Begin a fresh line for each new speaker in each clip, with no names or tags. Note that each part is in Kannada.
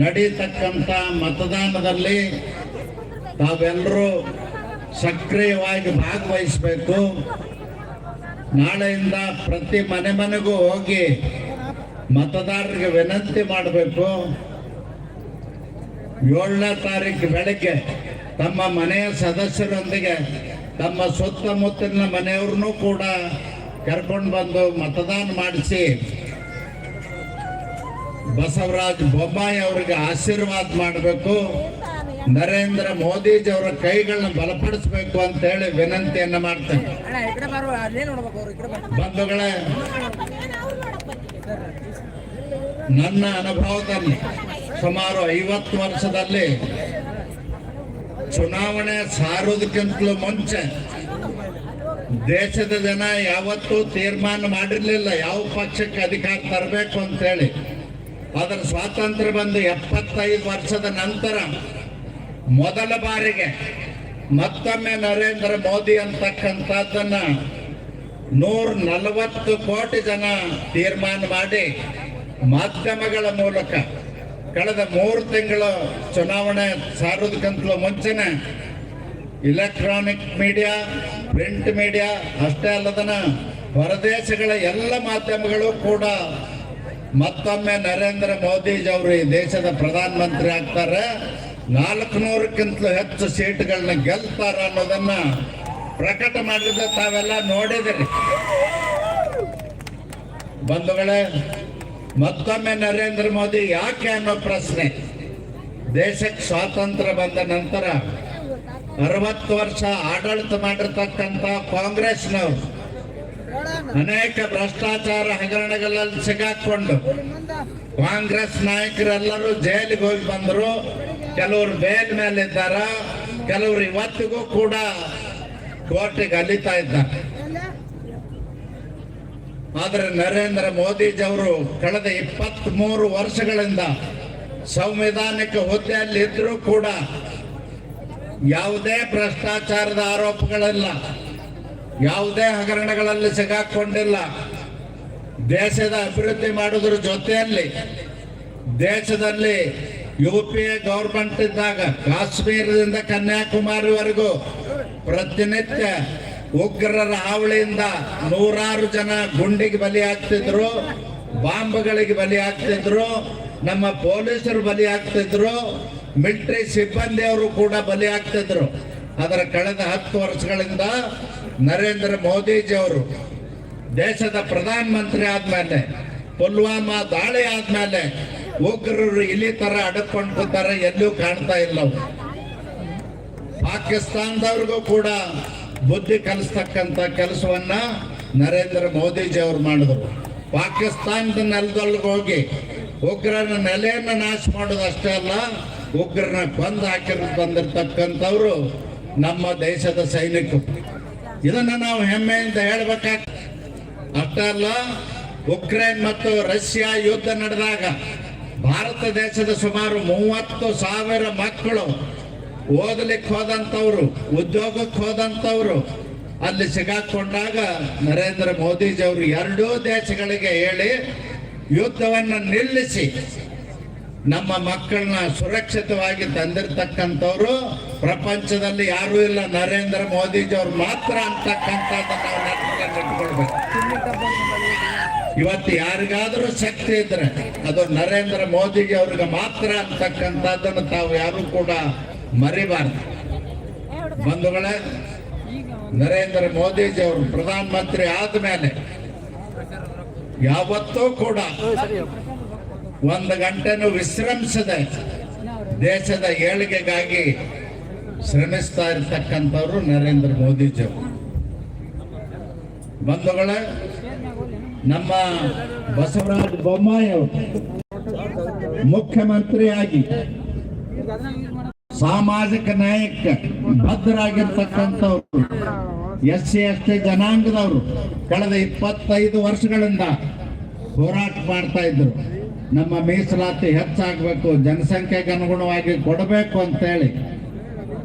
ನಡೀತಕ್ಕಂಥ ಮತದಾನದಲ್ಲಿ ತಾವೆಲ್ಲರೂ ಸಕ್ರಿಯವಾಗಿ ಭಾಗವಹಿಸಬೇಕು. ನಾಳೆಯಿಂದ ಪ್ರತಿ ಮನೆ ಮನೆಗೂ ಹೋಗಿ ಮತದಾರರಿಗೆ ವಿನಂತಿ ಮಾಡಬೇಕು. ಏಳನೇ ತಾರೀಕು ಬೆಳಗ್ಗೆ ತಮ್ಮ ಮನೆಯ ಸದಸ್ಯರೊಂದಿಗೆ ತಮ್ಮ ಸುತ್ತಮುತ್ತಲಿನ ಮನೆಯವ್ರನ್ನೂ ಕೂಡ ಕರ್ಕೊಂಡು ಬಂದು ಮತದಾನ ಮಾಡಿಸಿ ಬಸವರಾಜ ಬೊಮ್ಮಾಯಿ ಅವರಿಗೆ ಆಶೀರ್ವಾದ ಮಾಡಬೇಕು. ನರೇಂದ್ರ ಮೋದಿಜಿ ಅವರ ಕೈಗಳನ್ನ ಬಲಪಡಿಸಬೇಕು ಅಂತ ಹೇಳಿ ವಿನಂತಿಯನ್ನ ಮಾಡ್ತೇನೆ. ಬಂಧುಗಳೇ ನನ್ನ ಅನುಭವದಲ್ಲಿ ಸುಮಾರು ಐವತ್ತು ವರ್ಷದಲ್ಲಿ ಚುನಾವಣೆ ಸಾರೋದಕ್ಕಿಂತಲೂ ಮುಂಚೆ ದೇಶದ ಜನ ಯಾವತ್ತೂ ತೀರ್ಮಾನ ಮಾಡಿರಲಿಲ್ಲ. ಯಾವ ಪಕ್ಷಕ್ಕೆ ಅಧಿಕಾರ ತರಬೇಕು ಅಂತ ಹೇಳಿ. ಅದರ ಸ್ವಾತಂತ್ರ್ಯ ಬಂದು ಎಪ್ಪತ್ತೈದು ವರ್ಷದ ನಂತರ ಮೊದಲ ಬಾರಿಗೆ ಮತ್ತೊಮ್ಮೆ ನರೇಂದ್ರ ಮೋದಿ ಅಂತಕ್ಕಂಥದ್ದನ್ನ ನೂರ ನಲವತ್ತು ಕೋಟಿ ಜನ ತೀರ್ಮಾನ ಮಾಡಿ ಮಾಧ್ಯಮಗಳ ಮೂಲಕ ಕಳೆದ ಮೂರು ತಿಂಗಳು ಚುನಾವಣೆ ಸಾರೋದಕ್ಕಂತಲೂ ಮುಂಚೆನೆ ಇಲೆಕ್ಟ್ರಾನಿಕ್ ಮೀಡಿಯಾ ಪ್ರಿಂಟ್ ಮೀಡಿಯಾ ಅಷ್ಟೇ ಅಲ್ಲದನ ಹೊರದೇಶಗಳ ಎಲ್ಲ ಮಾಧ್ಯಮಗಳು ಕೂಡ ಮತ್ತೊಮ್ಮೆ ನರೇಂದ್ರ ಮೋದಿಜಿ ಅವರು ಈ ದೇಶದ ಪ್ರಧಾನಮಂತ್ರಿ ಆಗ್ತಾರೆ. ನಾಲ್ಕುನೂರಕ್ಕಿಂತಲೂ ಹೆಚ್ಚು ಸೀಟ್ಗಳನ್ನ ಗೆಲ್ತಾರ ಅನ್ನೋದನ್ನ ಪ್ರಕಟ ಮಾಡಿದ ತಾವೆಲ್ಲ ನೋಡಿದಿರಿ. ಬಂಧುಗಳೇ, ಮತ್ತೊಮ್ಮೆ ನರೇಂದ್ರ ಮೋದಿ ಯಾಕೆ ಅನ್ನೋ ಪ್ರಶ್ನೆ. ದೇಶಕ್ಕೆ ಸ್ವಾತಂತ್ರ್ಯ ಬಂದ ನಂತರ ಅರವತ್ತು ವರ್ಷ ಆಡಳಿತ ಮಾಡಿರ್ತಕ್ಕಂಥ ಕಾಂಗ್ರೆಸ್ನವರು ಅನೇಕ ಭ್ರಷ್ಟಾಚಾರ ಹಗರಣಗಳಲ್ಲಿ ಸಿಗಾಕೊಂಡು ಕಾಂಗ್ರೆಸ್ ನಾಯಕರೆಲ್ಲರೂ ಜೈಲಿಗೆ ಹೋಗಿ ಬಂದರು. ಕೆಲವರು ಬೇಲ್ ಮೇಲೆ ಇದ್ದಾರ ಕೆಲವರು ಇವತ್ತಿಗೂ ಕೂಡ ಕೋರ್ಟಿಗೆ ಅಲಿತಾ ಇದ್ದಾರೆ. ಆದರೆ ನರೇಂದ್ರ ಮೋದಿಜಿ ಅವರು ಕಳೆದ ಇಪ್ಪತ್ತ್ ಮೂರು ವರ್ಷಗಳಿಂದ ಸಂವಿಧಾನಿಕ ಹುದ್ದೆಯಲ್ಲಿ ಇದ್ರೂ ಕೂಡ ಯಾವುದೇ ಭ್ರಷ್ಟಾಚಾರದ ಆರೋಪಗಳಿಲ್ಲ. ಯಾವುದೇ ಹಗರಣಗಳಲ್ಲಿ ಸಿಗಾಕೊಂಡಿಲ್ಲ. ದೇಶದ ಅಭಿವೃದ್ಧಿ ಮಾಡೋದ್ರ ಜೊತೆಯಲ್ಲಿ ದೇಶದಲ್ಲಿ ಯು ಪಿ ಎ ಗೌರ್ಮೆಂಟ್ ಇದ್ದಾಗ ಕಾಶ್ಮೀರದಿಂದ ಕನ್ಯಾಕುಮಾರಿವರೆಗೂ ಪ್ರತಿನಿತ್ಯ ಉಗ್ರರ ಹಾವಳಿಯಿಂದ ನೂರಾರು ಜನ ಗುಂಡಿಗೆ ಬಲಿ ಆಗ್ತಿದ್ರು ಬಾಂಬ್ಗಳಿಗೆ ಬಲಿ ಆಗ್ತಿದ್ರು ನಮ್ಮ ಪೊಲೀಸರು ಬಲಿ ಆಗ್ತಿದ್ರು ಮಿಲಿಟರಿ ಸಿಬ್ಬಂದಿಯವರು ಕೂಡ ಬಲಿ ಆಗ್ತಿದ್ರು ಅದರ ಕಳೆದ ಹತ್ತು ವರ್ಷಗಳಿಂದ ನರೇಂದ್ರ ಮೋದಿಜಿ ಅವರು ದೇಶದ ಪ್ರಧಾನಮಂತ್ರಿ ಆದ್ಮೇಲೆ, ಪುಲ್ವಾಮಾ ದಾಳಿ ಆದ್ಮೇಲೆ ಉಗ್ರರು ಇಲ್ಲಿ ತರ ಅಡಕೊಂಡು ಕೂತಾರೆ, ಎಲ್ಲೂ ಕಾಣ್ತಾ ಇಲ್ಲ. ಪಾಕಿಸ್ತಾನದವ್ರಿಗೂ ಕೂಡ ಬುದ್ಧಿ ಕಲಿಸ್ತಕ್ಕಂಥ ಕೆಲಸವನ್ನ ನರೇಂದ್ರ ಮೋದಿಜಿ ಅವರು ಮಾಡಿದ್ರು ಪಾಕಿಸ್ತಾನದ ನೆಲದೊಳಗೆ ಹೋಗಿ ಉಗ್ರನ ನೆಲೆಯನ್ನ ನಾಶ ಮಾಡೋದು ಅಷ್ಟೇ ಅಲ್ಲ, ಉಗ್ರನ ಕೊಂದು ಹಾಕಿರ್ ಬಂದಿರತಕ್ಕಂಥವ್ರು ನಮ್ಮ ದೇಶದ ಸೈನಿಕರು ಇದನ್ನ ನಾವು ಹೆಮ್ಮೆಯಿಂದ ಹೇಳ್ಬೇಕಾಗ್ತದೆ ಅಷ್ಟೇ ಅಲ್ಲ, ಉಕ್ರೇನ್ ಮತ್ತು ರಷ್ಯಾ ಯುದ್ಧ ನಡೆದಾಗ ಭಾರತ ದೇಶದ ಸುಮಾರು ಮೂವತ್ತು ಸಾವಿರ ಮಕ್ಕಳು ಓದಲಿಕ್ಕೆ ಹೋದಂಥವ್ರು, ಉದ್ಯೋಗಕ್ಕೆ ಹೋದಂಥವ್ರು ಅಲ್ಲಿ ಸಿಗಾಕೊಂಡಾಗ ನರೇಂದ್ರ ಮೋದಿಜಿ ಅವರು ಎರಡೂ ದೇಶಗಳಿಗೆ ಹೇಳಿ ಯುದ್ಧವನ್ನು ನಿಲ್ಲಿಸಿ. ನಮ್ಮ ಮಕ್ಕಳನ್ನ ಸುರಕ್ಷಿತವಾಗಿ ತಂದಿರತಕ್ಕಂಥವ್ರು ಪ್ರಪಂಚದಲ್ಲಿ ಯಾರೂ ಇಲ್ಲ. ನರೇಂದ್ರ ಮೋದಿಜಿಯವ್ರು ಮಾತ್ರ ಅಂತಕ್ಕಂಥದ್ದು ನಾವು ನೆನಪಿನಲ್ಲಿಟ್ಕೊಳ್ಬೇಕು ಇವತ್ತು ಯಾರಿಗಾದರೂ ಶಕ್ತಿ ಇದ್ರೆ ಅದು ನರೇಂದ್ರ ಮೋದಿಜಿ ಅವ್ರಿಗೆ ಮಾತ್ರ ಅಂತಕ್ಕಂಥದ್ದನ್ನು ತಾವು ಯಾರು ಕೂಡ ಮರಿಬಾರ್ದು. ಬಂಧುಗಳೇ, ನರೇಂದ್ರ ಮೋದಿಜಿ ಅವರು ಪ್ರಧಾನಮಂತ್ರಿ ಆದ್ಮೇಲೆ ಯಾವತ್ತೂ ಕೂಡ ಒಂದು ಗಂಟೆನೂ ವಿಶ್ರಮಿಸದೆ ದೇಶದ ಏಳಿಗೆಗಾಗಿ ಶ್ರಮಿಸ್ತಾ ಇರ್ತಕ್ಕಂಥವ್ರು ನರೇಂದ್ರ ಮೋದಿಜಿ. ಬಂಧುಗಳ ಬಂಧುಗಳೇ ನಮ್ಮ ಬಸವರಾಜ ಬೊಮ್ಮಾಯಿ ಅವರು ಮುಖ್ಯಮಂತ್ರಿಯಾಗಿ ಸಾಮಾಜಿಕ ನಾಯಕ, ಭದ್ರಾಗಿರ್ತಕ್ಕಂಥವ್ರು ಎಸ್ ಸಿ ಎಸ್ ಟಿ ಜನಾಂಗದವರು, ಕಳೆದ ಇಪ್ಪತ್ತೈದು ವರ್ಷಗಳಿಂದ ಹೋರಾಟ ಮಾಡ್ತಾ ಇದ್ರು. ನಮ್ಮ ಮೀಸಲಾತಿ ಹೆಚ್ಚಾಗಬೇಕು, ಜನಸಂಖ್ಯೆಗೆ ಅನುಗುಣವಾಗಿ ಕೊಡಬೇಕು ಅಂತೇಳಿ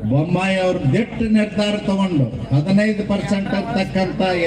ಬೊಮ್ಮಾಯಿ ಅವರು ದಿಟ್ಟ ನಿರ್ಧಾರ ತಗೊಂಡು, ಹದಿನೈದು ಪರ್ಸೆಂಟ್ ಅಂತಕ್ಕಂಥ